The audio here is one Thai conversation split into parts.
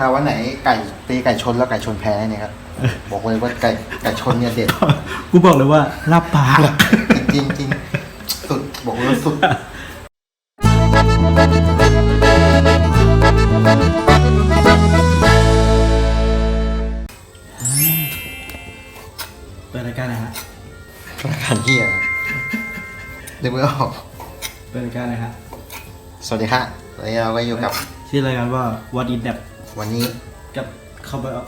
ถ้าวันไหนไก่ตีไก่ชนแล้วไก่ชนแพ้เนี่ยครับบอกเลยว่าไก่ไก่ชนเนี่ยเด็ดกูบอกเลยว่าลาบปลาจริงๆจริงสุดบอกเลยว่าสุด เปิดรายการนะฮะรายการเฮียนึกไม่ออกเปิดรายการนะฮะสวัสดีค่ะวันนี้เราก็อยู่กับชื่อรายการว่า What is that วันนี้กับเข้าไปเอา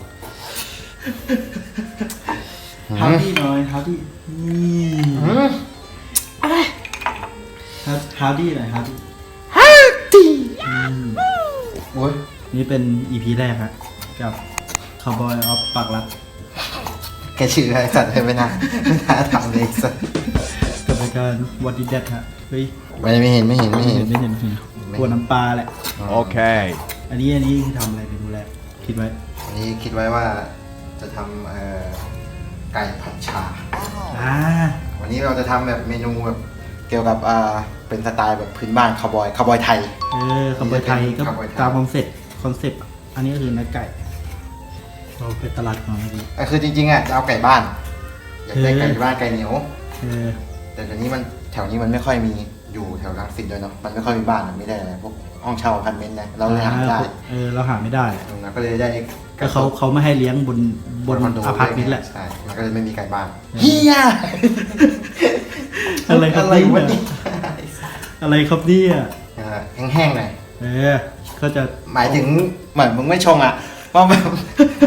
ฮาวดี้หน่อยฮาวดี้นี่อืมฮาวดี้หน่อยฮาวดี้โอ้ยนี่เป็น EP แรกฮะกับ Cowboy of ปากรัดแกชื่ออะไรสัตว์เลยไม่น่าไม่น่าทำเลยสัตว์กับรายการ What is that ฮะเฮ้ยไม่ไม่เห็นไม่เห็นไม่ไม่เห็เห็นนไม่เห็นไม่เห็นกวนน้ำปลาแหละ Okay. อั นนี้อันนี้ทำอะไรเป็นดูแรกคิดไว้วันนี้คิดไว้ว่าจะทำเอ่อไก่ผัดชา อ่าวันนี้เราจะทำแบบเมนูแบบเกี่ยวกับอ่าเป็นสไตล์แบบพื้นบ้านคาวบอยคาวบอยไทย เออคำว่าไทยก็คำว่าไทย ตามคอนเซ็ปต์คอนเซ็ปต์อันนี้ก็คือเนื้อไก่เราไปตลาดมาเมื่อกี้ ก็คือจริงๆอะจะเอาไก่บ้านอยากได้เออไก่บ้านไก่เหนียว เออแต่เดี๋ยวนี้มันแถวนี้มันไม่ค่อยมีอยู่แถวรังสิตด้วยเนาะมันไม่ค่อยมีบ้านอะไม่ได้อะไรพวก ห้องเช่าอพาร์ตเมนต์นะเราเลยหาไม่ได้เออเราหาไม่ได้ตรงนั้นก็เลยได้ก็เขาเขาไม่ให้เลี้ยงบนบนคอนโดอพาร์ตเมนต์แหละใช่มันก็เลยไม่มีไก่บ้านเออเฮียอะไรครับอะไรวะเนี่เนี่ยยอะไรครับเนี่ยเออแห้งๆหน่อยเออก็จะหมายถึงเหมือนมึงไม่ชงอะเพราะแบบ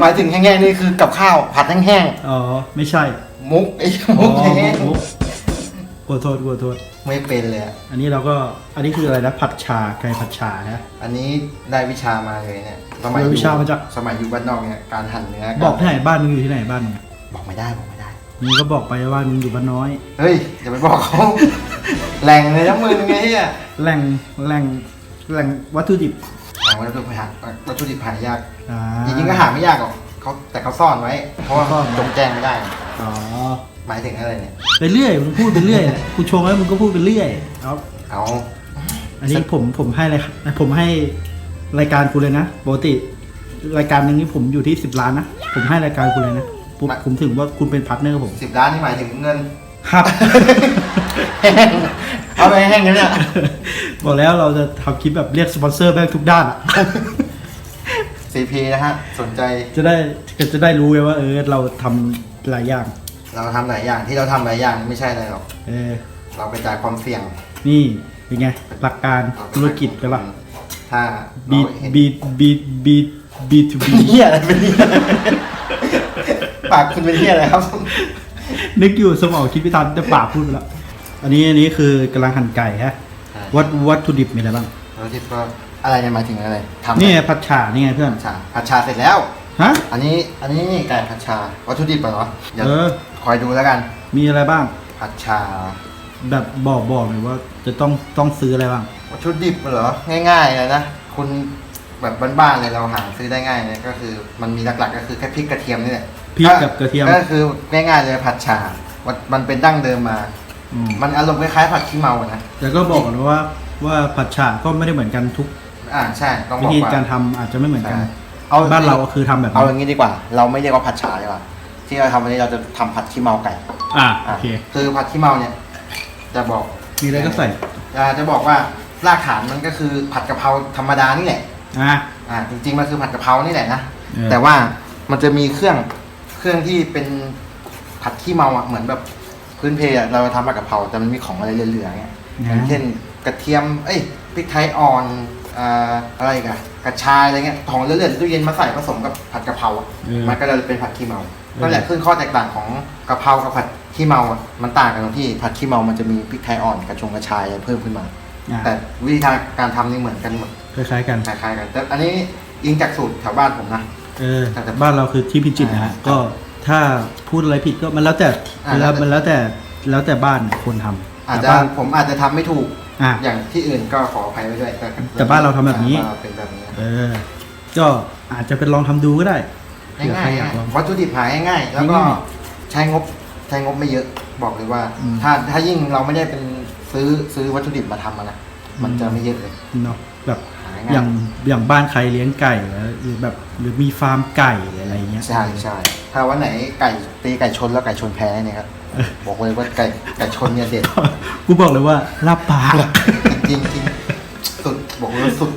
หมายถึงแห้งๆนี่คือกับข้าวผัดแห้งอ๋อไม่ใช่ๆมุกไอ้อ๋มุอกแห้งมุกกลัวโทษกลัวโทษๆ ไม่เป็นเลยอะอันนี้เราก็อันนี้คืออะไรนะผัดชาไก่ผัดชาฮะอันนี้ได้วิชามาเลยเนี่ยสมัยได้วิชามาจาก สมัยอยู่บ้านนอกเนี่ยการหั่นเนื้อบอกที่ไหนบ้านมึงอยู่ที่ไหนบ้านมึงบอกไม่ได้บอกไม่ได้ มึงก็บอกไปว่ามึงอยู่บ้านน้อย เฮ้ยอย่าไปบอกเขา แหล่งเลยนะมึงไงอะแหล่งแหล่งแหล่งวัตถุดิบแหล่งวัตถุดิบหาวัตถุดิบหายาก อ่า จริงๆก็หาไม่ยากหรอกเขาแต่เขาซ่อนไว้ เพราะว่าซ่อนไว้ จงแจ้งไม่ได้ อ๋อ หมายถึงอะไรเนี่ย ไปเรื่อยมึงพูดไปเรื่อยแหละกูชงแล้วมึงก็พูดไปเรื่อยเอาเอาอันนี้ผมผมให้เลยครับผมให้รายการคุณเลยนะปกติรายการหนึงนี่ผมอยู่ที่สิบล้านนะผมให้รายการคุณเลยนะผมผมถึงว่าคุณเป็นพาร์ทเนอร์ผมสิบล้านนี่หมายถึงเงิน ครับแห้งเอาไปแห้งกันเนี่ยบอกแล้วเราจะทำคลิปแบบเรียกสปอนเซอร์แม่งทุกด้านอะซีพีนะฮะ สนใจจะได้จะได้รู้ไงว่าเออเราทำหลายอย่าง เราทำหลายอย่างที่เราทำหลายอย่างไม่ใช่อะไรหรอก เออ เรากระจายความเสี่ยงนี่เป็นไง หลักการธุรกิจกันละถ้า B เราเห็น B B B B to B เฮียอะไรเป็นเฮียปากคุณเป็นเฮียอะไรครับ นึกอยู่สมองคิดไม่ทันแต่ปากพูดไปแล้ว อันนี้อันนี้คือกำลังหั่นไก่ฮะใช่ วัตวัตถุดิบมีอะไรบ้างแล้วที่ก็อะไรเนี่ยหมายถึงอะไรทำนี่ไงผัดฉ่านี่ไงเพื่อน ผัดชาผัดชาเสร็จแล้ว ฮะ อันนี้อันนี้นี่ไก่ผัดชาวัตถุดิบเหรอเดี๋ยวเออค อยดูแล้วกัน มีอะไรบ้าง ผัดชาแบบบอกบอกหน่อยว่าจะต้องต้องซื้ออะไรบ้าง วัตถุดิบเหรอ ง่ายๆเลยนะ คุณแบบบ้านๆเลยเราหาซื้อได้ง่ายเลยก็คือมันมีหลักๆ ก็คือแค่พริกกระเทียมนี่แหละพริกกับกระเทียม ก็คือง่ายๆเลยผัดชา มันมันเป็นดั้งเดิมมา อืม มันอารมณ์คล้ายๆผัดขี้เมาอะนะ แต่ก็บอกก่อนว่าว่าผัดฉ่าก็ไม่ได้เหมือนกันทุกอ่าใช่ต้องบวิอกธีว่าการทำอาจจะไม่เหมือนกัน ใช่เอาบ้านเราก็คือทำแบบเอาอนี้ย่างนี้ดีกว่า เราไม่เรียกว่าผัดชาดีกว่า ที่เราทำวันนี้เราจะทำผัดขี้เมาไก่อะอะโอเค คือผัดขี้เมาเนี่ย จะบอกมีอะไรก็ใส่ อ่าจะบอกว่ารากฐานมันก็คือผัดกะเพราธรรมดานี่แหละ อะ อ่าจริงๆมันคือผัดกะเพรานี่แหละนะเออ แต่ว่ามันจะมีเครื่องเครื่องที่เป็นผัดขี้เมาอะเหมือนแบบพื้นเพอะเราทำผัดกะเพราแต่มันมีของอะไรเหลือๆเงี้ยอย่างเช่นกระเทียมเอ้ยพริกไทยอ่อนอ่าอะไรอีกันกระชายอะไรเงี้ยของเหลือๆในตู้เย็นมาใส่ผสมกับผัดกะเพราอะเออ มันก็เลยเป็นผัดขี้เมาออ นั่นแหละคือข้อแตกต่างของกะเพรากับผัดขี้เมาอะมันต่างกันตรงที่ผัดขี้เมามันจะมีพริกไทยอ่อนกระชงกระชายอะไรเพิ่มขึ้นมา อะแต่วิธีการทำนี่เหมือนกันหมดคล้ายๆกัน คล้ายๆกัน แต่อันนี้ยิงจากสูตรแถวบ้านผมนะ เออแต่แต่บ้านเราคือที่พิจิตรนะฮะอ่าก็ถ้าพูดอะไรผิดก็มันแล้วแต่อ่ามันแล้วแล้วแต่ มันแล้วแต่แล้วแต่บ้านคนทำอาจแต่จะบ้านผมอาจจะทำไม่ถูก อะ อย่างที่อื่นก็ขออภัยไว้ด้วยแต่บ้านเราทำแบบนี้บ้าเราเป็นแบบนี้ เออ ก็อาจจะเป็นลองทำดูก็ได้ เผื่อใครง่ายอยากลอง ๆวัตถุดิบหาง่ายๆแล้วก็ง่ายใช้งบใช้งบไม่เยอะบอกเลยว่า อืม ถ้าถ้ายิ่งเราไม่ได้เป็นซื้อซื้อวัตถุดิบมาทำอะนะมันจะไม่เยอะเลย เนาะแบบหาายอง่าย่ายงอย่างบ้านใครเลี้ยงไก่แล้วหรือแบบหรือมีฟาร์มไก่อะไรเงี้ย ใช่ใช่ถ้าวันไหนไก่ตีไก่ชนแล้วไก่ชนแพ้เนี่ยครับบอกเลยว่าไก่ไก่ชนเนี่ยเด็ด กูบอกเลยว่าลาบปากจริงจริงๆสุดบอกเลยว่าสุด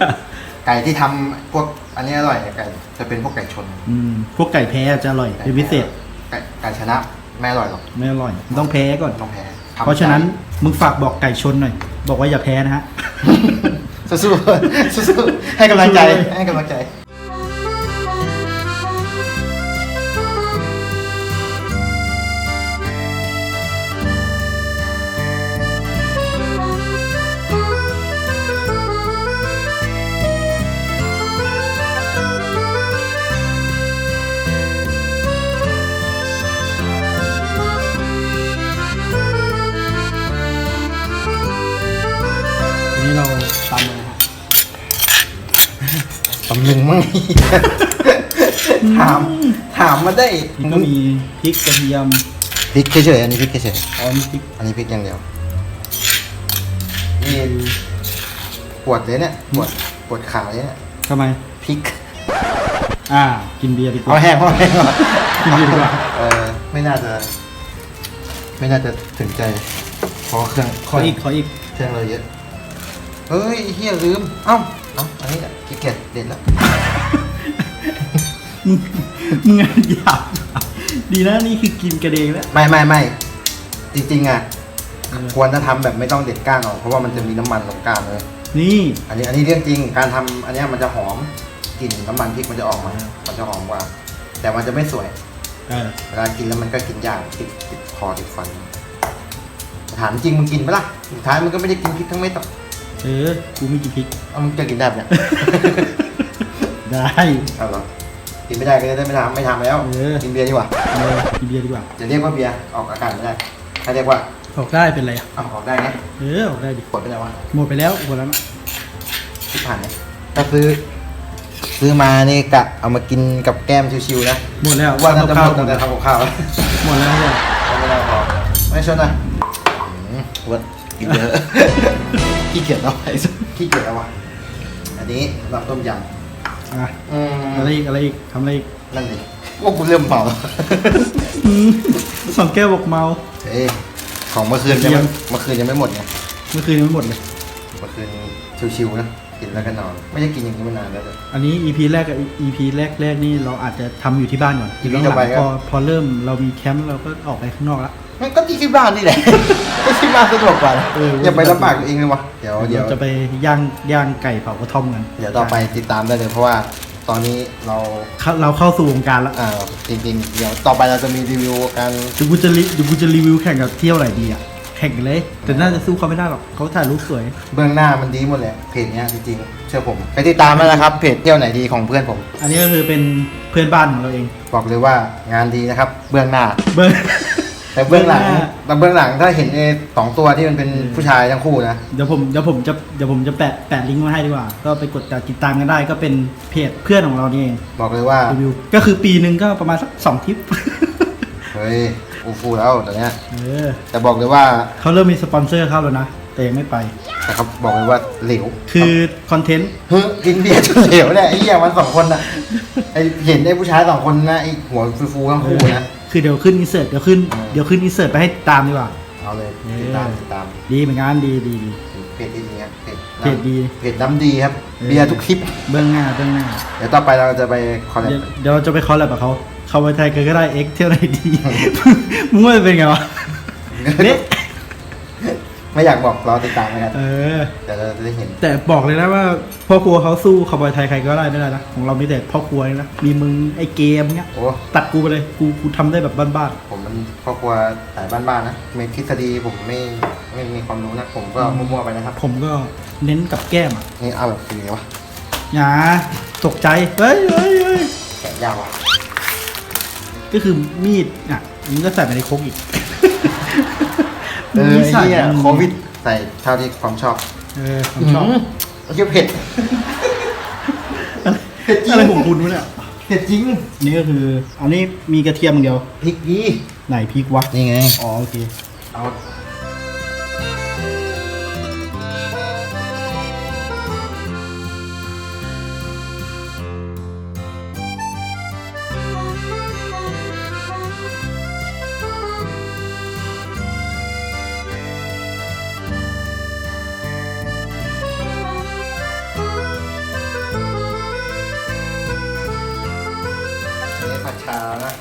ไก่ที่ทำพวก อันนี้อร่อยไก่จะเป็นพวกไก่ชนอืมพวกไก่แพ้จะอร่อยเป็นพิเศษไก่ไก่ชนะไม่อร่อยหรอกไม่อร่อย ต้องแพ้ก่อน ต้องแพ้เพราะฉะนั้นมึงฝากบอกไก่ชนหน่อย บอกว่าอย่าแพ้นะฮะสู้ๆสู้ๆให้กำลังใจให้กำลังใจ มั่งถามถามมาได้นี่ก็มีพริกกระเทียมพริกเฉยๆอันนี้พริกเฉยอ๋อมีพริกๆอันนี้พริกอย่างเดียวนี่ปวดเลยเนี่ยปวดปวดขาเลยเนี่ยทำไม พริกอ่า กินเบียร์ดีกเอาว่า แห้งเอาแห้งก่อนกินเบียร์ดีกว่า เออไม่น่าจะ ไม่น่าจะถึงใจเพราะว่าเครื่องขออีกขออีกเครื่องเราเยอะเฮ้ยเฮียลืม เอ้า เอ้าอันนี้แหละขี้เกียจเด็ดแล้วมึงมึงอะหยาบดีนะนี่คือกินกระเดงแล้ว ไม่ไม่ไม่จริงๆอะเออควรจะทำแบบไม่ต้องเด็ดก้านออกเพราะว่ามันจะมีน้ำมันตรงก้านเลย นี่อันนี้อันนี้เรื่องจริงการทำอันเนี้ยมันจะหอมกลิ่นน้ำมันพริกมันจะออกมา มันจะหอมกว่า แต่มันจะไม่สวย เออเวลากินแล้วมันก็กินยากติดติดคอติดฟันถามจริงมึงกินปะล่ะสุดท้ายมันก็ไม่ได้กินพริกทั้งเม็ดหรอก เออ กูไม่กินพริก เอามึงจะกินได้ปะเนี่ย ได้ เอาเหรอกินไม่ได้ก็จะได้ไม่ทำไม่ทำแล้ว เออ กินเบียร์ดีกว่าเออกินเบียร์ดีกว่าจะเรียกว่าเบียร์ออกอากาศไม่ได้ถ้าเรียกว่าออกได้เป็นไรอะ เอาออกได้ไงเออออกได้ดิกดไปแล้ววะหมดไปแล้วหมดแล้วนะที่ผ่านเนี่ยถ้าซื้อ ซื้อมานี่กะเอามากินกับแก้มชิวๆนะหมดแล้วว่าน่าจะหข้ามวดตั้งแต่ทำกับข้าวแล้วหมดแล้วเนี่ยไม่ได้พอไม่ชนนะอืมวัดกินเยอะ ขี้เกียจเอาไปขี้เกียจเอาวะอันนี้ลำต้มยอะำอืมอะไรอีกอะไรอีกทำอะไรอีกนั่นดิว่ากูเริ่มเมาแล้วอืมสองแก้วบอกเมา เอ้ยของเมื่อคืนยังไม่เมื่อคืนยังไม่หมดไงเมื่อคืนยังไม่หมดเลย เมื่อคืนชิวๆนะ กินแล้วก็นอน ไม่ได้กินอย่างนี้มานานแล้วเลยอันนี้ EP แรกกับ EP แรกแรกๆนี่เราอาจจะทำอยู่ที่บ้านก่อน EP หลังต่อไปๆครับพอพอเริ่มเรามีแคมป์เราก็ออกไปข้างนอกละ มันก็ที่ที่บ้านนี่แหละ ก็ที่บ้านสะดวกกว่านะเออ อย่าไปลำบากตัวเองเลยวะเดี๋ยวเดี๋ยวเราจะไปย่างย่างไก่เผากระท่อมกันเดี๋ยวต่อไปติดตามได้เลยเพราะว่าตอนนี้เราเข้าเราเข้าสู่วงการแล้วอ่าจริงๆ เดี๋ยวต่อไปเราจะมีรีวิวการเดี๋ยวกูจะรีเดี๋ยวกูจะรีวิวแข่งกับเที่ยวไหนดีอะแข่งกันเลย แต่น่าจะสู้เขาไม่ได้หรอกเขาถ่ายรูปสวย เบื้องหน้ามันดีหมดแหละเพจเนี้ยจริงๆเชื่อผมไปติดตามได้นะครับเพจเที่ยวไหนดีของเพื่อนผม อันนี้ก็คือเป็นเพื่อนบ้านของเราเองบอกเลยว่างานดีนะครับ เบื้องหน้า เบิร์ แต่เบื้องหลังเบื้องหน้า แต่เบื้องหลังถ้าเห็นไอ้สองตัวที่มันเป็นผู้ชายทั้งคู่นะเดี๋ยวผมเดี๋ยวผมจะเดี๋ยวผมจะแปะแปะลิงก์มาให้ดีกว่า ก็ไปกดติดตามกันได้ก็เป็นเพจเพื่อนของเรานี่เองบอกเลยว่ารีวิวก็คือปีหนึ่งก็ประมาณสักสองทริป เฮ้ย อูฟูแล้วตอนเนี้ยเออแต่บอกเลยว่าเขาเริ่มมีสปอนเซอร์เข้าแล้วนะ แต่ยังไม่ไป แต่เขาบอกเลยว่าเหลวคือคอนเทนต์เฮ้ยกินเบียร์จนเหลวเนี่ยไอ้เหี้ยมันสองคนน่ะไอ้เห็นไอ้ผู้ชายสองคนนะไอ้หัวฟูๆทั้งคู่นะคือเดี๋ยวขึ้นอินเสิร์ตเดี๋ยวขึ้นอืมเดี๋ยวขึ้นอินเสิร์ตไปให้ตามดีกว่าเอาเลยเออติดตามติดตามดีเหมือนกันดีดีดีเพจดีๆครับเพจเพจดีเพจน้ำดีครับเออเบียร์ทุกคลิปเบื้องหน้าเบื้องหน้าเดี๋ยวต่อไปเราจะไปคอลแลบเดี๋ยวเดี๋ยวเราจะไปคอลแลบกับเขา เขาไปไทยกันก็ได้เอ็กเที่ยวไหนดีมึงว่าเป็นไงวะเนี่ยไม่อยากบอกรอติดตามนะครับเออเดี๋ยวเราจะได้เห็น แต่บอกเลยนะว่าพ่อครัวเขาสู้คาวบอยไทยใครก็ได้ไม่ได้นะของเรามีแต่พ่อครัวนี่นะมีมึงไอ้เกมเนี้ยโอ้ตัดกูไปเลยกูกูทำได้แบบบ้านผมมันครอบครัวสายบ้านๆนะมีทฤษฎีผมไม่ไม่มีความรู้นะผมก็มั่วๆไปนะครับๆผมก็เน้นกับแก้มอะนี่เอาแบบเป็นไงวะอย่าตกใจเฮ้ยเฮ้ยเฮ้ยแกะยาวอะ ก็คือมีดอะมึงก็ใส่ไปในโคกอีกเออมีไอ้ใส่เหี้ยโควิดใส่เท่าที่ความชอบเออผมชอบมเยี่ยเผ็ด เผ็ดจริงอะไรของคุณวะเนี่ยเผ็ดจริงนี่ก็คืออันนี้มีกระเทียมอย่างเดียวพริกดีไหนพริกวะนี่ไง อ๋อโอเคเอาานะ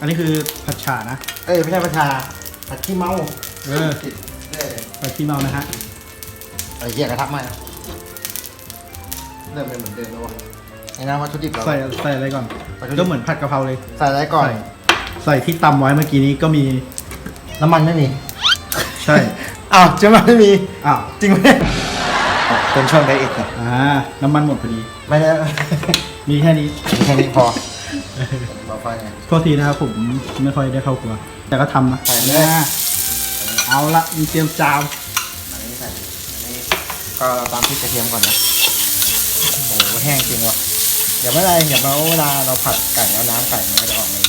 อันนี้คือผัดฉ่านะ เอ้ยไม่ใช่ประชาผัดขี้เมาเออ ติดเอ้ยผัดขี้เมานะฮะ ไอ้เหี้ยกระทะไหมเริ่มเป็นเหมือนเดิมแล้ววะนี่นะวัตถุดิบเรา ใส่ใส่อะไรก่อน ผัดกะเพรา ก็เหมือนผัดกะเพราเลย ใส่อะไรก่อน ใส่ ใส่ที่ตำไว้เมื่อกี้นี้ก็มี น้ำมันไม่มี ใช่ อ้าวจะมาไม่มี อ้าว จริงไหมเป็นช่วงไดเอทไงอ่า น้ำมันหมดพอดี ไม่ได้ มีแค่นี้ แค่นี้พอ เราไฟไงโทษทีนะครับผมไม่ค่อยได้เข้าครัว แต่ก็ทำนะใส่เลยอ่าเอาละมีเตรียมจามอันนี้ใส่อันนี้ก็ตามพริกกระเทียมก่อนนะโอ้โหแห้งจริงว่ะเดี๋ยวไม่เป็นไรเดี๋ยวเราเวลาเราผัดไก่แล้วน้ำไก่มันก็จะออกมา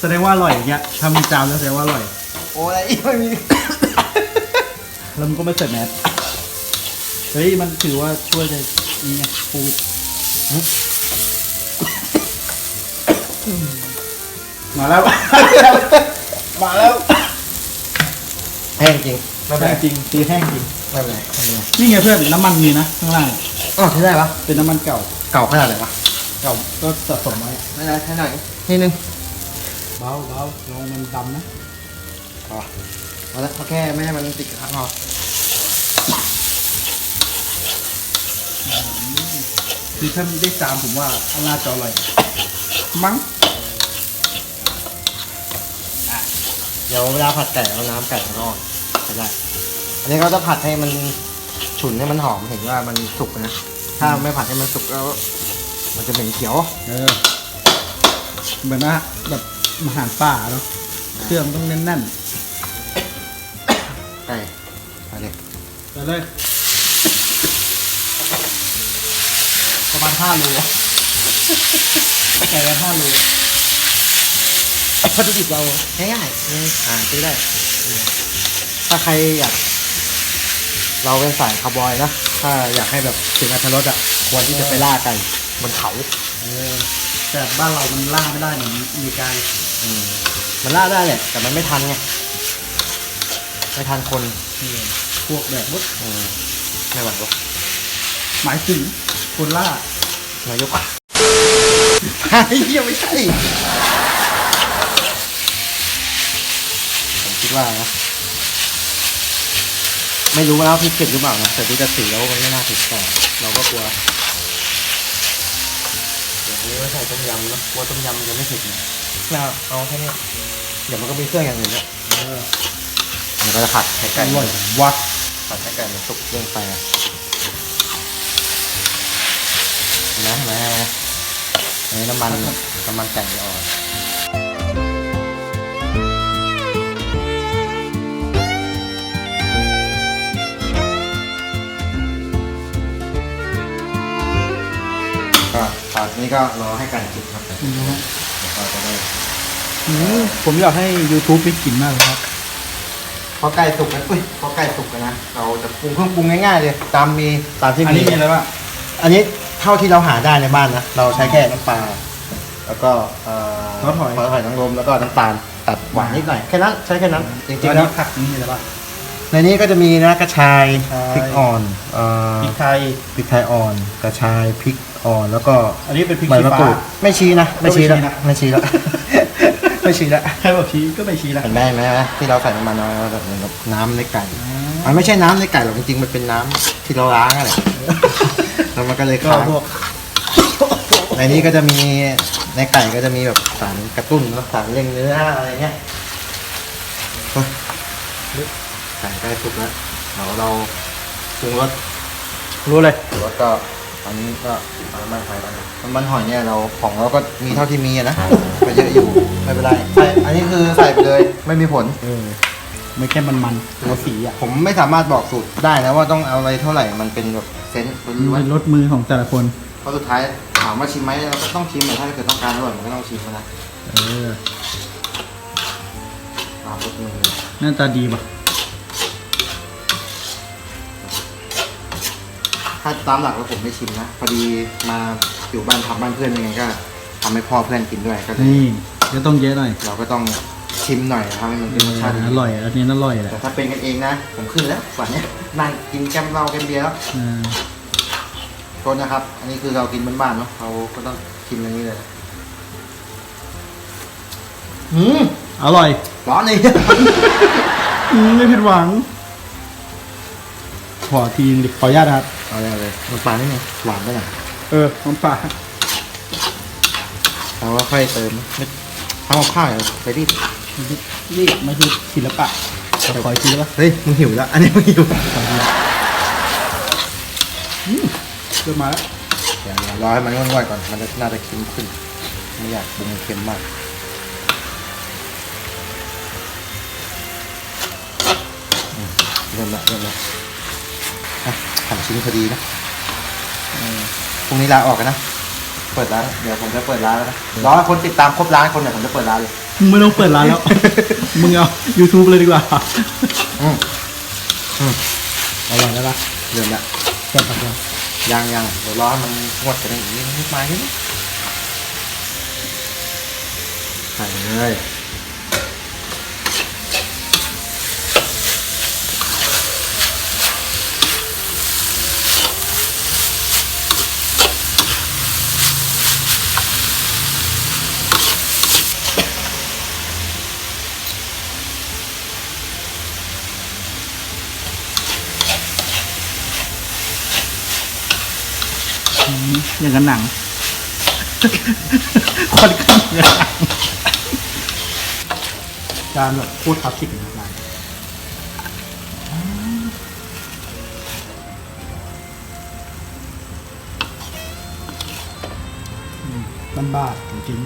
แสดงว่าอร่อยอย่างเงี้ยถ้ามีจามแล้วแสดงว่าอร่อย โอ้ยอีกไม่มี แล้วมันก็ไม่ใส่แมสเฮ้ยมันถือว่าช่วยในนี่ไงโควิด มาแล้ว มาแล้วแห้งจริงไม่เป็นแห้ไรงจริงตีแห้งจริง ไม่เป็นไรไม่เป็นไรนี่ไงเพื่อนน้ำมันมีนะข้างล่างอะอ๋อใช่ได้ปะเป็นน้ำมันเก่า เก่าขนาดไหนวะเก่าก็สะสมไว้ไม่ได้ใช่หน่อยนิดนึงเบาเบาลองมันดำนะพอเอาละเอาแค่ไม่ให้มันติดกระทะพอคือถ้าได้จามผมว่าอันน่าจะอร่อยมั้ง เดี๋ยวเวลาผัดไก่เอาน้ำไก่มันอ่อนใช่ได้ อันนี้ก็จะผัดให้มันฉุนให้มันหอมเห็นว่ามันสุกนะ ถ้าไม่ผัดให้มันสุกแล้ว มันจะเหม็นเขียว เออเหมือนว่าแบบอาหารป่าเนาะเครื่องต้องแน่นไก่ไปเลยๆไปเลยประมาณห้าโลไก่ละห้าโล วัตถุดิบเราง่ายๆนี่หาซื้อได้ ถ้าใครอยาก เราเป็นสายคาร์บอยนะ ถ้าอยากให้แบบถึงอัตรสอะ ควรที่จะไปล่าไก่บนเขาเออแต่บ้านเรามันล่าไม่ได้เหมือนอเมริกาอืมมันล่าได้แหละ แต่มันไม่ทันไง ไม่ทันคนเออพวกแบบมุดอืมไม่ไหววะหมายถึงคนล่านายกอะไอ้เหี้ยไม่ใช่ คิดว่านะไม่รู้ว่าพี่เผ็ดหรือเปล่านะแต่ดูจากสีแล้วมันไม่น่าเผ็ดแต่เราก็กลัวอย่างนี้ไม่ใช่ต้มยำนะกลัวต้มยำมันจะไม่เผ็ดนะไม่เอาเอาแค่นี้เดี๋ยวมันก็มีเครื่องอย่างอื่นแล้วเออมันก็จะผัดให้อไก่ร่อยวัดผัดให้ไก่มันสุกเรื่องไปอะเห็นไหมเห็นไหมเห็นไหมอันนี้น้ำมันน้ำมันไก่จะออก นนี้ก็รอให้ไก่สุกครับเดี๋ยวเราจะได้อืมผมอยากให้ YouTube มีกลิ่นมากเลยครับ พอไก่สุกนะอุ้ยพอไก่สุกแล้วนะเราจะปรุงเครื่องปรุงง่ายๆเลยตามมีตามที่อันนี้มีอะไรบ้างอันนี้เท่าที่เราหาได้ในบ้านนะเราใช้แค่น้ำปลาแล้วก็เอ่อซอสหอย ซอสหอยนางรมแล้วก็น้ำตาลตัดหวานนิดหน่อยแค่นั้นใช้แค่นั้นจริงๆอันแล้นี้วผักนี่มีอะไรบ้าง ในนี้ก็จะมีนะกระชายใช่ พริกอ่อนเอ่อพริกไทย พริกไทยอ่อน กระชายพริกอ่อนแล้วก็อันนี้เป็นพริกใบชี้มะฟ้ากรูดไม่ชี้นะไม่ชี้แล้วไม่ชี้นะไม่ชี้แล้ว ไม่ชี้แล้วใครบอกชี้ก็ไม่ชี้ละเห็นไหมเห็นไหมที่เราใส่น้ำมันน้อยเราแบบเหมือนกับน้ำในไก่อ่ามันไม่ใช่น้ำในไก่หรอกจริงๆมันเป็นน้ำที่เราล้างอะไร แล้วมันก็เลยก็ค้างพวกในนี้ก็จะมีในไก่ก็จะมีแบบสารกระตุ้นแล้วสารเร่งเนื้ออะไรเงี้ยเฮ้ย ไก่ใกล้สุกแล้วเดี๋ยวเราปรุงรสรู้เลยปรุงรสก็ตอนนี้ก็เอาน้ำมันหอยก่อนนะน้ำมันหอยเนี่ยเราของเราก็มีเท่าที่มีอะนะ ก็เยอะอยู่ไม่เป็นไรใส่อันนี้คือใส่ไปเลยไม่มีผล เออไม่แค่มันๆตัวสีอะผมไม่สามารถบอกสูตรได้นะว่าต้องเอาอะไรเท่าไหร่มันเป็นแบบเซนส์มันล้วนเป็นรสมือของแต่ละคน เพราะสุดท้ายถามว่าชิมไหมเราก็ต้องชิมแต่ถ้าเกิดต้องการอร่อยมันก็ต้องชิมนะเออตามรสมือหน้าตาดีป่ะ ถ้าตามหลักแล้วผมไม่ชิมนะ พอดีมาอยู่บ้านทำบ้านเพื่อนยังไงก็ทำให้พ่อเพื่อนกินด้วยก็เลยนี่ก็ต้องเยอะหน่อยเราก็ต้องชิมหน่อยทำให้มันเป็นรสชาติดีอร่อยอันนี้อร่อยแหละแต่ถ้าเป็นกันเองนะ ผมขึ้นแล้วฝันเนี้ยนั่งกินแก้มเหล้าแก้มเบียร์แล้วอ่าโทษนะครับ อันนี้คือเรากินบ้านๆเนาะเราก็ต้องกินอันนี้เลยอืมอร่อยร้อนเลย อืมไม่ผิดหวัง ขอทีนึงดิขออนุญาตนะครับ เอาเลยเอาเลยน้ำปลานี่ไงหวานไปหน่อยเออน้ำปลาเราก็ค่อยเติมไม่ทำกับข้าวอย่าไปรีบนี่ไม่คือศิลปะแต่ขออีกทีได้ปะเฮ้ยมึงหิวแล้ว อันนี้มึงหิวอืมเริ่มมาแล้วเดี๋ยวรอให้มันงวดๆก่อน มันจะน่าจะเค็มขึ้น ไม่อยากปรุงเค็มมากอืมเริ่มละเริ่มละ อะหั่นชิ้นพอดีนะอืมพรุ่งนี้ลาออกกันนะ เปิดร้าน เดี๋ยวผมจะเปิดร้านแล้วนะรอให้คนติดตามครบร้านคนเดี๋ยวผมจะเปิดร้านเลย มึงไม่ต้องเปิดร้านแล้ว มึงเอา YouTube เลยดีกว่าอืมอืมอร่อยแล้วล่ะเริ่มละแซ่บมากยังยังเดี๋ยวรอให้มันงวดกันอีกนิดนิดมานิดใส่เลย อืมอย่างกันหนัง คนข้างเหมือนหนังจานแบบพูดคลาสสิกนะร้านอืมบ้านๆจริง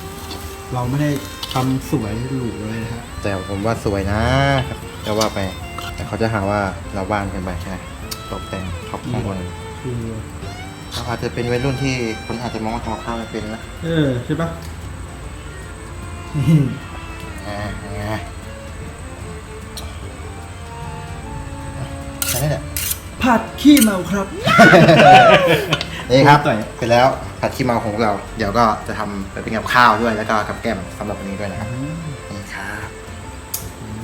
ๆเราไม่ได้ทำสวยหรูเลยนะฮะแต่ผมว่าสวยนะแต่ว่าไป แต่เขาจะหาว่าเราบ้านเกันไปใช่ไหมตกแต่งท็อปข้างบนคือเรา อาจจะเป็นวัยรุ่นที่คนอาจจะมองว่าทำกับข้าวไม่เป็นนะเออใช่ปะนี่อ่าอ่าแค่นี้แหละผัดขี้เมาครับ นี่ครับต่อย เสร็จแล้วผัดขี้เมาของเรา เดี๋ยวก็จะทำไปเป็นกับข้าวด้วยแล้วก็กับแก้มสำหรับวันนี้ด้วยนะครับนี่ครับ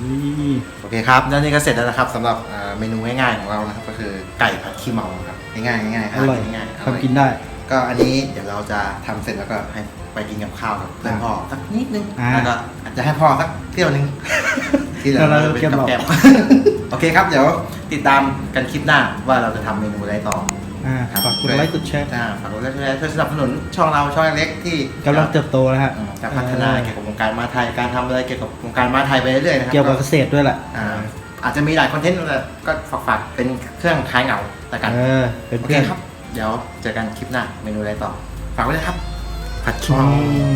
นี่ โอเคครับแล้วนี่ก็เสร็จแล้วนะครับสำหรับเอ่อเมนูง่ายๆของเรานะครับก็คือไก่ผัดขี้เมาครับ ง่ายๆง่ายๆอร่อยง่ายๆอร่อย ทำกินได้ ก็อันนี้เดี๋ยวเราจะทำเสร็จแล้วก็ให้ไปกินกับข้าวกับเพื่อนพ่อสักนิดนึง อ่าแล้วก็อาจจะให้พ่อสักเที่ยวนึง ที่เหลือแล้วเราเราเป็นเก็บกับหรอแก้ม โอเคครับ เดี๋ยวติดตามกันคลิปหน้าว่าเราจะทำเมนูอะไรต่ออ่าครับฝากกดไลค์กดแชร์อ่าฝากกดไลค์กดแชร์ช่วยสนับสนุนช่องเราช่องเล็กที่กำลังเติบโตแล้วฮะอืมจะพัฒนาเกี่ยวกับวงการม้าไทยการทำอะไรเกี่ยวกับวงการม้าไทยไปเรื่อยๆนะครั เกี่ยวกับเกษตรด้วยแหละ อ่า อาจจะมีหลายคอนเทนต์แต่ก็ฝากๆเป็นเครื่องคลายเหงาแต่กันเออเป็นโอเคเพื่อนครับ เดี๋ยวเจอกันคลิปหน้าเมนูอะไรต่อ ฝากไว้เลยครับผัดขี้อืเมาม